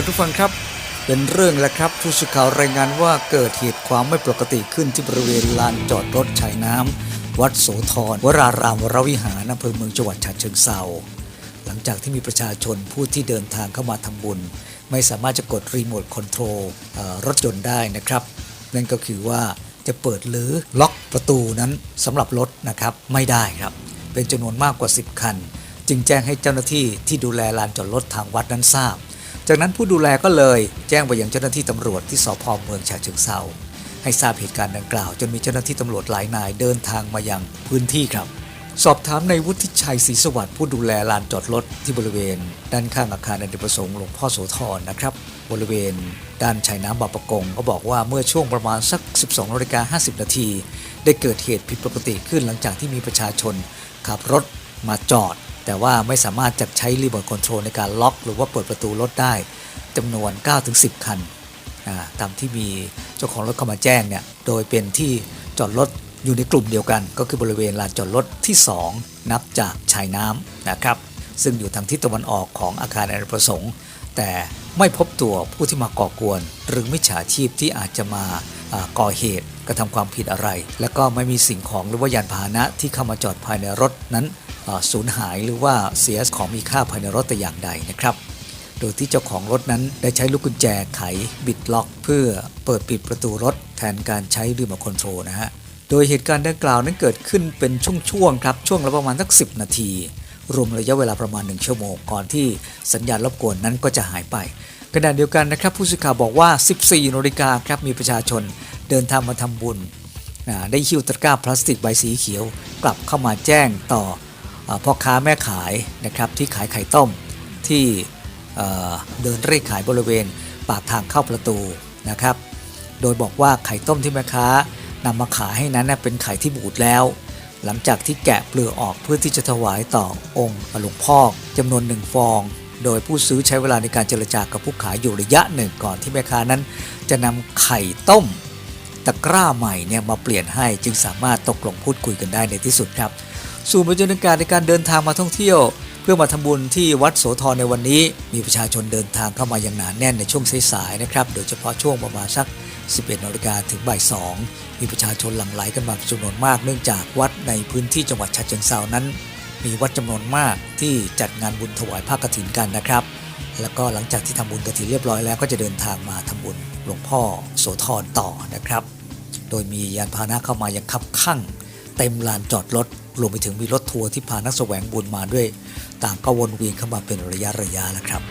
คุณผู้ฟังครับ เป็นเรื่องแล้วครับ ผู้สื่อข่าวรายงานว่าเกิดเหตุความไม่ปกติขึ้นที่บริเวณลานจอดรถชายน้ำวัดโสธรวรารามวรวิหารอำเภอเมืองจังหวัดฉะเชิงเทราหลังจากที่มีประชาชนผู้ที่เดินทางเข้ามาทำบุญ ไม่สามารถจะกดรีโมทคอนโทรลรถยนต์ได้นะครับ นั่นก็คือว่าจะเปิดหรือล็อกประตูนั้นสำหรับรถนะครับไม่ได้ครับ เป็นจำนวนมากกว่า 10 คัน จึงแจ้งให้เจ้าหน้าที่ที่ดูแลลานจอดรถทางวัดนั้นทราบ จากนั้นผู้ดูแลก็เลยแจ้งไปยังเจ้าหน้าที่ตำรวจที่สพเมืองฉะเชิงเทราให้ทราบเหตุการณ์ดังกล่าว จนมีเจ้าหน้าที่ตำรวจหลายนายเดินทางมายังพื้นที่ครับ สอบถามในวุฒิชัยศรีสวัสดิ์ผู้ดูแลลานจอดรถที่บริเวณ ด้านข้างอาคารอเนกประสงค์หลวงพ่อโสธรนะครับ บริเวณ ด้านชายน้ำบาปะกงก็บอกว่าเมื่อช่วงประมาณสัก 12นาฬิกา50 นาทีได้เกิดเหตุผิดปกติขึ้นหลังจากที่มีประชาชนขับรถมาจอด แต่ว่าไม่สามารถจัดใช้รีโมทคอนโทรลในการล็อก หรือว่าเปิดประตูรถได้จำนวน 9-10 คันอ่าตามที่มีเจ้าของรถเข้ามาแจ้งเนี่ยโดยเป็นที่จอดรถอยู่ในกลุ่มเดียวกัน ก็คือบริเวณลานจอดรถที่ 2 นับจากชายน้ำนะครับ ซึ่งอยู่ทางทิศตะวันออกของอาคารอเนกประสงค์ แต่ไม่พบตัวผู้ที่มาก่อกวน หรือมิจฉาชีพที่อาจจะมาก่อเหตุกระทำความผิดอะไร และก็ไม่มีสิ่งของหรือว่ายานพาหนะที่เข้ามาจอดภายในรถนั้น สูญหายหรือว่าเสียของมีค่าภายในรถแต่อย่างใดนะครับ โดยที่เจ้าของรถนั้นได้ใช้ลูกกุญแจไขบิดล็อก เพื่อเปิดปิดประตูรถแทนการใช้รีโมทคอนโทรลนะฮะ โดยเหตุการณ์ดังกล่าวนั้นเกิดขึ้นเป็นช่วงๆครับ ช่วงละประมาณสัก 10 นาที รวมระยะเวลาประมาณ 1 ชั่วโมงก่อนที่สัญญาณรบกวนนั้นก็จะหายไปขณะเดียวกันนะครับผู้สื่อข่าวบอกว่า 14นาฬิกาครับมีประชาชนเดินทางมาทำบุญ ได้หิ้วตะกร้าพลาสติกใบสีเขียว กลับเข้ามาแจ้งต่อ พ่อค้าแม่ขายนะครับที่ขายไข่ต้มที่เดินเร่ขายบริเวณปากทางเข้าประตูนะครับ โดยบอกว่าไข่ต้มที่แม่ค้านำมาขายให้นั้นเป็นไข่ที่บูดแล้ว หลังจากที่แกะเปลือกออกเพื่อที่จะถวายต่อองค์หลวงพ่อจำนวนหนึ่งฟอง โดยผู้ซื้อใช้เวลาในการเจรจากับผู้ขายอยู่ระยะหนึ่งก่อนที่แม่ค้านั้น จะนำไข่ต้มตะกร้าใหม่เนี่ยมาเปลี่ยนให้จึงสามารถตกลงพูดคุยกันได้ในที่สุดครับ สู่บรรยากาศในการเดินทางมาท่องเที่ยว เพื่อมาทำบุญที่วัดโสธรในวันนี้ มีประชาชนเดินทางเข้ามาอย่างหนาแน่นในช่วงสายๆนะครับ โดยเฉพาะช่วงประมาณสัก 11นาฬิกาถึงบ่าย2มีประชาชนหลั่งไหลกันมาจำนวนมาก เนื่องจากวัดในพื้นที่จังหวัดฉะเชิงเทรานั้น มีวัดจำนวนมากที่จัดงานบุญถวายผ้ากฐินกันนะครับ แล้วก็หลังจากที่ทำบุญกฐินเรียบร้อยแล้วก็จะเดินทางมาทำบุญหลวงพ่อโสธรต่อนะครับ โดยมียานพาหนะเข้ามาอย่างคับข้างเต็มลานจอดรถ รวมไปถึงมีรถทัวร์ที่พานักแสวงบุญมาด้วย ต่างก็วนเวียนเข้ามาเป็นระยะระยะแล้วครับ